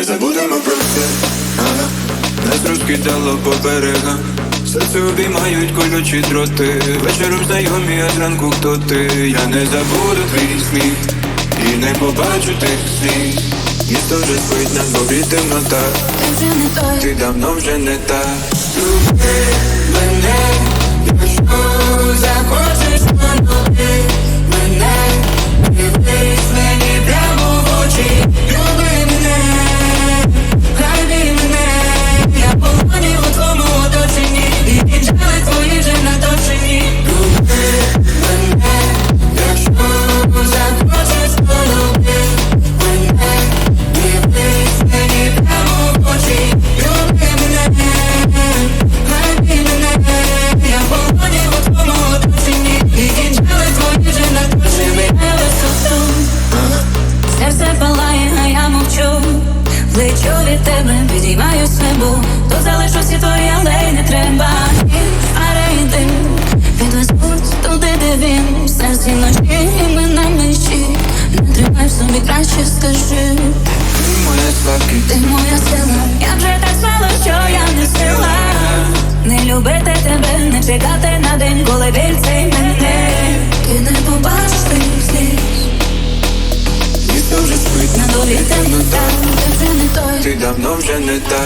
Давай забудемо про все. Ага. Нас розкидало по берегам Серце обіймають колючі дроти. Вечором знайомі, а зранку хто ти? Я не забуду твій сміх І не побачу тих сліз. Місто вже спить на дворі темнота Ти давно вже не та Лечу від тебе, підіймаюсь в небо. То залишу твої, але й не треба. Аре йди, підвезуть туди, де він. Серці ночі, і ми на межі. Не тримай в собі, краще скажи. Моя слабкість Ти моя сила, я вже так знала, що я не сила. Не любити тебе, не чекати на день, коли біль цей мене. Ти не побачиш тих сліз. Місто спить На дворі темнота, ти давно вже не та